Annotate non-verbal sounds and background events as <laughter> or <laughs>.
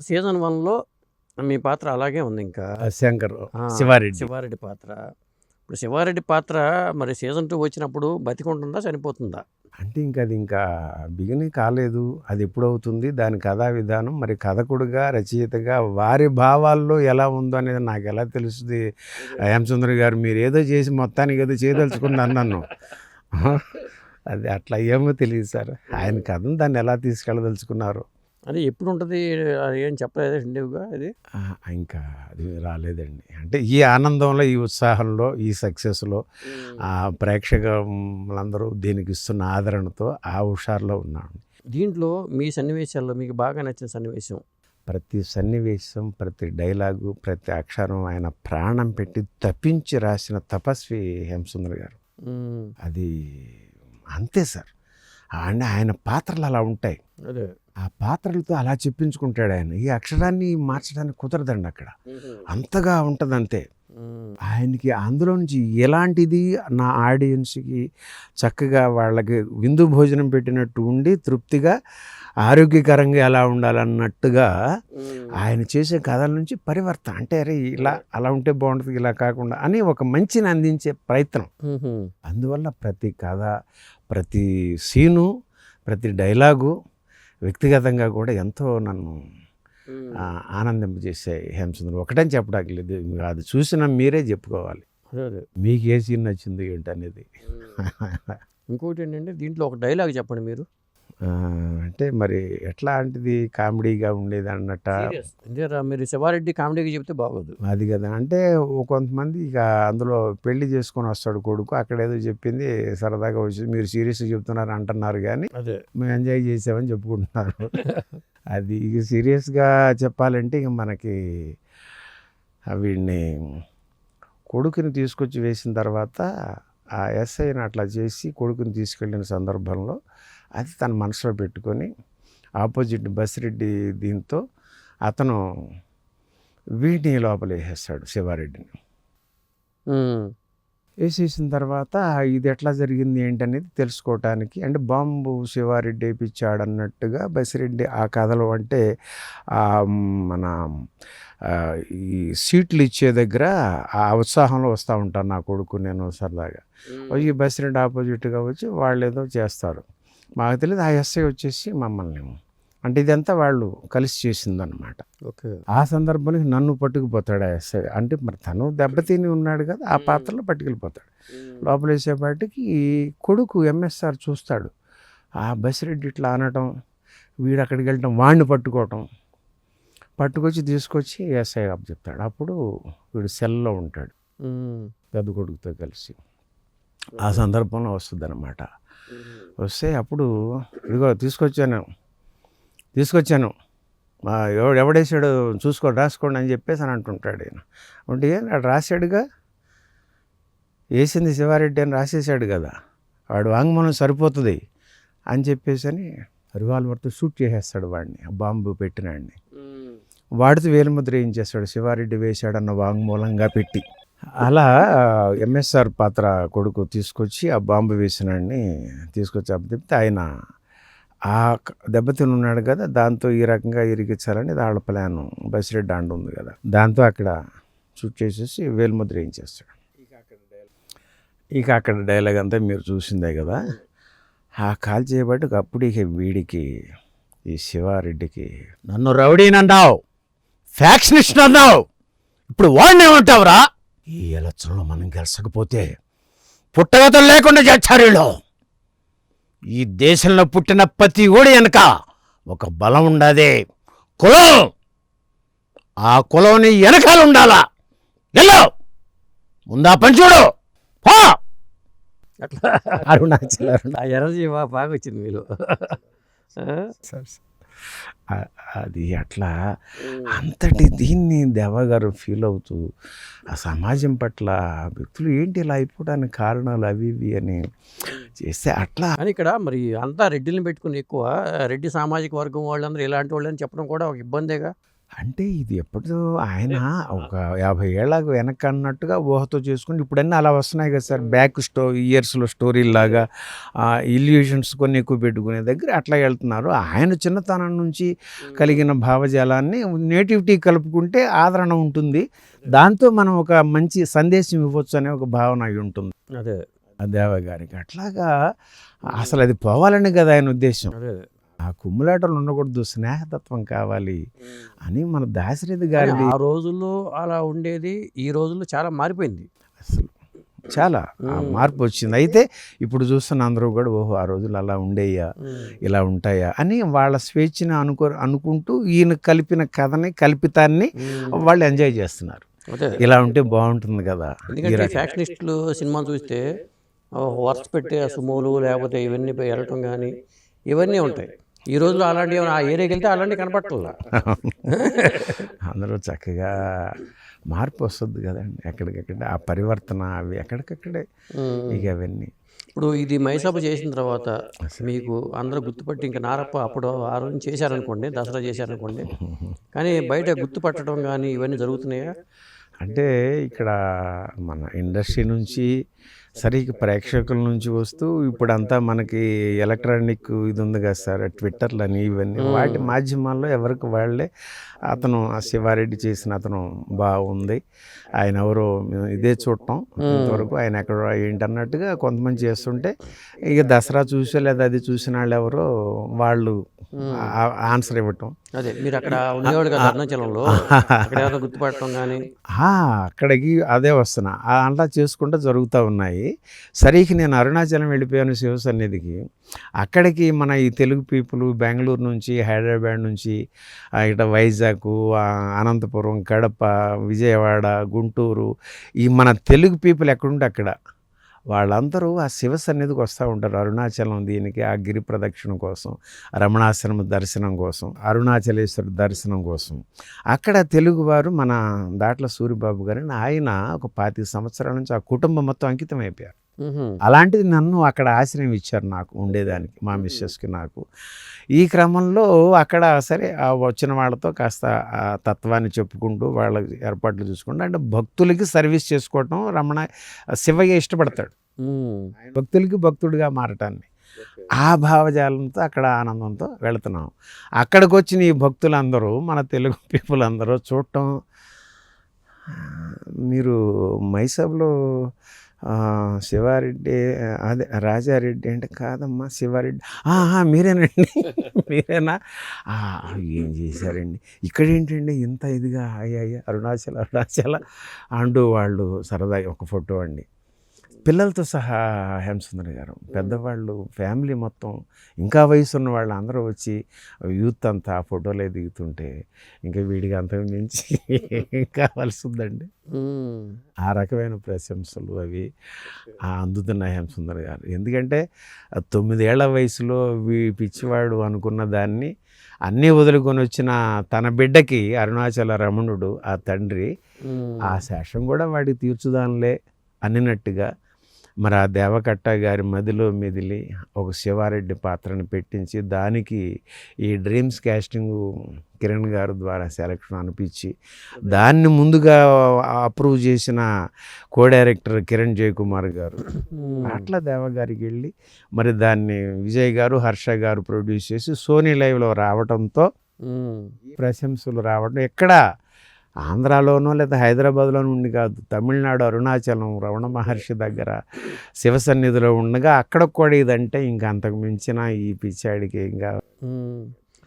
Season వన్లో మీ పాత్ర అలాగే ఉంది ఇంకా. శంకర్ శివారెడ్డి. శివారెడ్డి పాత్ర. ఇప్పుడు శివారెడ్డి పాత్ర మరి సీజన్ టూ వచ్చినప్పుడు బతికుంటుందా చనిపోతుందా? అంటే ఇంకా అది ఇంకా బిగినింగ్ కాలేదు. అది ఎప్పుడు అవుతుంది దాని కథా విధానం మరి కథకుడుగా రచయితగా వారి భావాల్లో ఎలా ఉందో అనేది నాకు ఎలా తెలుస్తుంది? హేమచంద్ర గారు మీరు ఏదో చేసి మొత్తానికి ఏదో చేయదలుచుకున్నారు నన్ను <laughs> అది అట్లా ఏమో తెలియదు సార్. ఆయన కథను దాన్ని ఎలా తీసుకెళ్ళదలుచుకున్నారు? అది ఎప్పుడు ఉంటుంది అది ఏం చెప్పలేదు ఇండివ్గా ఇది ఆ, ఇంకా అది రాలేదండి. అంటే ఈ ఆనందంలో ఈ ఉత్సాహంలో ఈ సక్సెస్లో ఆ ప్రేక్షకులందరూ దీనికి ఇస్తున్న ఆదరణతో ఆ హుషారులో ఉన్నాను దీంట్లో మీ సన్నివేశాల్లో మీకు బాగా నచ్చిన సన్నివేశం? ప్రతి సన్నివేశం ప్రతి డైలాగు ప్రతి అక్షరం ఆయన ప్రాణం పెట్టి తప్పించి రాసిన తపస్వి హేమసుందర్ గారు. అది అంతే సార్. ఆయన ఆయన పాత్రలు అలా ఉంటాయి. అదే. ఆ పాత్రలతో అలా చెప్పించుకుంటాడు ఆయన. ఈ అక్షరాన్ని మార్చడానికి కుదరదండి అక్కడ. అంతగా ఉంటుంది అంతే ఆయనకి అందులో నుంచి ఎలాంటిది నా ఆడియన్స్కి చక్కగా వాళ్ళకి విందు భోజనం పెట్టినట్టు ఉండి తృప్తిగా ఆరోగ్యకరంగా ఎలా ఉండాలన్నట్టుగా ఆయన చేసే కథల నుంచి పరివర్తన. అంటే అరే ఇలా అలా ఉంటే బాగుంటుంది ఇలా కాకుండా అని ఒక మంచిని అందించే ప్రయత్నం. అందువల్ల ప్రతి కథ ప్రతి సీను ప్రతి డైలాగు వ్యక్తిగతంగా కూడా ఎంతో నన్ను ఆనందింపజేసే హేమచంద్ర ఒకటని చెప్పడానికి లేదు అది చూసిన మీరే చెప్పుకోవాలి. మీకు ఏ సీన్ నచ్చింది ఏంటి అనేది ఇంకోటి ఏంటంటే దీంట్లో ఒక డైలాగ్ చెప్పండి మీరు. అంటే మరి ఎట్లాంటిది కామెడీగా ఉండేది అన్నట్ట అంతేరా మీరు శివారెడ్డి కామెడీకి చెప్తే బాగోదు. అది కదా. అంటే కొంతమంది ఇక అందులో పెళ్ళి చేసుకొని వస్తాడు కొడుకు. అక్కడ ఏదో చెప్పింది సరదాగా వచ్చి మీరు సీరియస్గా చెప్తున్నారు అంటున్నారు కానీ అదే. మేము ఎంజాయ్ చేసామని చెప్పుకుంటున్నారు. అది ఇక సీరియస్గా చెప్పాలంటే ఇక మనకి వీడిని కొడుకుని తీసుకొచ్చి వేసిన తర్వాత ఆ ఎస్ఐని అట్లా చేసి కొడుకుని తీసుకెళ్ళిన సందర్భంలో అది తన మనసులో పెట్టుకొని ఆపోజిట్ బసిరెడ్డి దీంతో అతను వీడిని లోపల వేసేస్తాడు శివారెడ్డిని. వేసేసిన తర్వాత ఇది ఎట్లా జరిగింది ఏంటనేది తెలుసుకోవటానికి అంటే బాంబు శివారెడ్డి వేయించాడు అన్నట్టుగా బసిరెడ్డి ఆ కథలో అంటే మన ఈ సీట్లు ఇచ్చే దగ్గర ఆ ఉత్సాహంలో వస్తూ ఉంటాను నా కొడుకు నేను సరదాగా. ఈ బసిరెడ్డి ఆపోజిట్గా వచ్చి వాళ్ళు ఏదో చేస్తారు. మాకు తెలియదు ఆ ఎస్ఐ వచ్చేసి మమ్మల్ని. అంటే ఇదంతా వాళ్ళు కలిసి చేసిందనమాట ఓకే. ఆ సందర్భంలో నన్ను పట్టుకుపోతాడు ఆ ఎస్ఐ. అంటే మరి తను దెబ్బతిని ఉన్నాడు కదా ఆ పాత్రలో పట్టుకెళ్ళిపోతాడు. లోపల వేసేపాటికి ఈ కొడుకు ఎంఎస్ఆర్ చూస్తాడు. ఆ బసిరెడ్డి ఇట్లా అనటం వీడు అక్కడికి వెళ్ళటం వాడిని పట్టుకోవటం. పట్టుకొచ్చి తీసుకొచ్చి ఎస్ఐ అప్ చెప్తాడు. అప్పుడు వీడు సెల్లో ఉంటాడు. పెద్ద కొడుకుతో కలిసి. ఆ సందర్భంలో వస్తుంది అనమాట వస్తే అప్పుడు ఇదిగో తీసుకొచ్చాను. తీసుకొచ్చాను. మా ఎవడు ఎవడేసాడు చూసుకోండి రాసుకోండి అని చెప్పేసి అని అంటుంటాడు ఆయన అంటే ఏం వాడు రాశాడుగా? వేసింది శివారెడ్డి అని రాసేసాడు కదా. వాడు వాంగ్మూలం సరిపోతుంది అని చెప్పేసి అని రివాల్వర్తో షూట్ చేసేస్తాడు వాడిని ఆ బాంబు పెట్టినాడిని వాడితో వేలుముద్ర ఏం చేస్తాడు? శివారెడ్డి వేశాడన్న వాంగ్మూలంగా పెట్టి. అలా ఎంఎస్ఆర్ పాత్ర కొడుకు తీసుకొచ్చి ఆ బాంబు వేసినాడిని తీసుకొచ్చి అప్పచెప్తే ఆయన ఆ దెబ్బతిని ఉన్నాడు కదా దాంతో ఈ రకంగా ఇరిగించాలని వాళ్ళ ప్లాన్. బసిరెడ్డి అండ ఉంది కదా. దాంతో అక్కడ షూట్ చేసేసి వేలుముద్ర ఏం చేస్తాడు? ఇక అక్కడ డైలాగ్ అంతా మీరు చూసిందే కదా. ఆ కాల్ చేయబట్టి అప్పుడు ఇక వీడికి ఈ శివారెడ్డికి నన్ను రౌడీనన్నావు ఫ్యాక్షనిస్ట్ అన్నావు ఇప్పుడు వాడిని ఏమంటావురా? ఈ ఎలక్షన్లో మనం గెలచకపోతే పుట్టగతులు లేకుండా చేస్తారు వీళ్ళు ఈ దేశంలో పుట్టిన ప్రతి ఓడి వెనక ఒక బలం ఉండదే. కులం! ఆ కులంని వెనకాల ఉండాలా వెళ్ళు! ముందా పని చూడు. అట్లా. అరుణాచల్ ఆ ఎనర్జీ బాగా వచ్చింది మీరు అది అట్లా అంతటి దీన్ని దేవగారు ఫీల్ అవుతూ ఆ సమాజం పట్ల వ్యక్తులు ఏంటి ఇలా అయిపోవడానికి కారణాలు అవి ఇవి అని చేస్తే అట్లా కానీ ఇక్కడ మరి అంతా రెడ్డిని పెట్టుకుని ఎక్కువ రెడ్డి సామాజిక వర్గం వాళ్ళందరూ ఇలాంటి వాళ్ళని చెప్పడం కూడా ఒక ఇబ్బందేగా? అంటే ఇది ఎప్పుడో ఆయన ఒక యాభై ఏళ్ళ వెనక అన్నట్టుగా ఊహతో చేసుకుని ఇప్పుడన్నీ అలా వస్తున్నాయి కదా సార్. బ్యాక్ స్టో ఇయర్స్లో స్టోరీలాగా ఇల్యూషన్స్ కొన్ని ఎక్కువ పెట్టుకునే దగ్గర అట్లా వెళ్తున్నారు. ఆయన చిన్నతనం నుంచి కలిగిన భావజాలాన్ని నేటివిటీ కలుపుకుంటే ఆదరణ ఉంటుంది. దాంతో మనం ఒక మంచి సందేశం ఇవ్వచ్చు అనే ఒక భావన అయి ఉంటుంది. అదే. దేవ గారికి. అట్లాగా అసలు అది పోవాలని కదా ఆయన ఉద్దేశం. ఆ కుమ్ములాటలు ఉండకూడదు స్నేహతత్వం కావాలి అని మన దాశరథి గారిది ఆ రోజుల్లో అలా ఉండేది ఈ రోజుల్లో చాలా మారిపోయింది. అసలు చాలా మార్పు వచ్చింది. అయితే ఇప్పుడు చూస్తున్న అందరూ కూడా ఓహో ఆ రోజులు అలా ఉండేయా ఇలా ఉంటాయా అని వాళ్ళ స్వేచ్ఛని అనుకో అనుకుంటూ ఈయన కలిపిన కథని కల్పితాన్ని వాళ్ళు ఎంజాయ్ చేస్తున్నారు. ఇలా ఉంటే బాగుంటుంది కదా. ఫ్యాక్షనిస్టులు సినిమా చూస్తే వర్స్ పెట్టి సుమోలు లేకపోతే ఇవన్నీ పోయి వెళ్ళటం కానీ ఇవన్నీ ఉంటాయి. ఈ రోజుల్లో అలాంటివి ఏమైనా ఆ ఏరియాకి వెళ్తే అలాంటివి కనపట్టాల అందరూ చక్కగా మార్పు వస్తుంది కదండి. ఎక్కడికెక్కడ ఆ పరివర్తన అవి ఎక్కడికక్కడే ఇక అవన్నీ. ఇప్పుడు ఇది మైసభ చేసిన తర్వాత మీకు అందరూ గుర్తుపట్టి ఇంకా నారప్ప అప్పుడు ఆ రోజు చేశారనుకోండి దసరా చేశారనుకోండి. <laughs> కానీ బయట గుర్తుపట్టడం కానీ ఇవన్నీ జరుగుతున్నాయా? అంటే ఇక్కడ మన ఇండస్ట్రీ నుంచి సరే ఇక ప్రేక్షకుల నుంచి వస్తూ ఇప్పుడంతా మనకి ఎలక్ట్రానిక్ ఇది ఉంది కదా సార్ ట్విట్టర్లని ఇవన్నీ. వాటి మాధ్యమాల్లో ఎవరికి వాళ్ళే అతను ఆ శివారెడ్డి చేసిన అతను బాగుంది. ఆయన ఎవరో ఇదే చూడటం ఇంతవరకు ఆయన ఎక్కడ ఏంటన్నట్టుగా కొంతమంది చేస్తుంటే ఇక దసరా చూసో లేదా అది చూసిన వాళ్ళు ఎవరో వాళ్ళు ఆన్సర్ ఇవ్వటం. అదే మీరు అక్కడ ఉండేవాడు కదా అరుణాచలంలో. అక్కడ ఏమైనా గుర్తుపట్టడం కానీ అక్కడికి అదే వస్తున్నా. అలా చేసుకుంటూ జరుగుతూ ఉన్నాయి. సరికి నేను అరుణాచలం వెళ్ళిపోయాను శివ సన్నిధికి. అక్కడికి మన ఈ తెలుగు పీపుల్ బెంగళూరు నుంచి హైదరాబాద్ నుంచి ఇట వైజాగ్ అనంతపురం కడప విజయవాడ గుంటూరు ఈ మన తెలుగు పీపుల్ ఎక్కడుంటే అక్కడ. వాళ్ళందరూ ఆ శివ సన్నిధికి వస్తూ ఉంటారు. అరుణాచలం దీనికి ఆ గిరి ప్రదక్షిణ కోసం రమణాశ్రమ దర్శనం కోసం అరుణాచలేశ్వర దర్శనం కోసం. అక్కడ తెలుగువారు మన దాట్ల సూరిబాబు గారిని ఆయన ఒక పాతిక సంవత్సరాల నుంచి ఆ కుటుంబం మొత్తం అంకితం అయిపోయారు. అలాంటిది నన్ను అక్కడ ఆశ్రయం ఇచ్చారు నాకు ఉండేదానికి మా మిస్సెస్కి నాకు. ఈ క్రమంలో అక్కడ సరే ఆ వచ్చిన వాళ్ళతో కాస్త ఆ తత్వాన్ని చెప్పుకుంటూ వాళ్ళ ఏర్పాట్లు చూసుకుంటూ అంటే భక్తులకి సర్వీస్ చేసుకోవటం రమణ శివయ్య ఇష్టపడతాడు. భక్తులకి భక్తుడిగా మారటాన్ని. ఆ భావజాలంతో అక్కడ ఆనందంతో వెళుతున్నాం. అక్కడికి వచ్చిన ఈ భక్తులందరూ మన తెలుగు పీపుల్ అందరూ చూడటం మీరు మైసబ్లో శివారెడ్డి అదే రాజారెడ్డి అంటే కాదమ్మా శివారెడ్డి. ఆహా, మీరేనండి. <laughs> మీరేనా? ఏం చేశారండి? ఇక్కడ ఏంటండి ఇంత ఇదిగా? అయ్యాయి అరుణాచల అరుణాచల. అంటూ వాళ్ళు సరదాగా ఒక ఫోటో అండి. పిల్లలతో సహా హేమసుందర్ గారు పెద్దవాళ్ళు ఫ్యామిలీ మొత్తం ఇంకా వయసు ఉన్న వాళ్ళు అందరూ వచ్చి యూత్ అంతా ఆ ఫోటోలే దిగుతుంటే ఇంకా వీడికి అంతకు మించి కావాల్సి ఉందండి. ఆ రకమైన ప్రశంసలు అవి అందుతున్న హేమసుందర్ గారు ఎందుకంటే తొమ్మిదేళ్ళ వయసులో వీ పిచ్చివాడు అనుకున్న దాన్ని అన్నీ వదులుకొని వచ్చిన తన బిడ్డకి అరుణాచల రమణుడు ఆ తండ్రి. ఆ శేషం కూడా వాడికి తీర్చుదానిలే అనినట్టుగా మరి ఆ దేవకట్ట గారి మదిలో మెదిలి ఒక శివారెడ్డి పాత్రను పెట్టించి దానికి ఈ డ్రీమ్స్ క్యాస్టింగ్ కిరణ్ గారి ద్వారా సెలక్షన్ అనిపించి దాన్ని ముందుగా అప్రూవ్ చేసిన కో డైరెక్టర్ కిరణ్ జయకుమార్ గారు. అట్లా దేవ గారికి వెళ్ళి మరి దాన్ని విజయ్ గారు హర్ష గారు ప్రొడ్యూస్ చేసి సోనీ లైవ్లో రావడంతో. ప్రశంసలు రావడం ఎక్కడ ఆంధ్రాలోనో లేదా హైదరాబాద్లోనూ ఉండి కాదు. తమిళనాడు అరుణాచలం రమణ మహర్షి దగ్గర శివసన్నిధిలో ఉండగా అక్కడ కూడా ఇదంటే ఇంకా అంతకు మించిన ఈ పిచ్చాడికి ఇంకా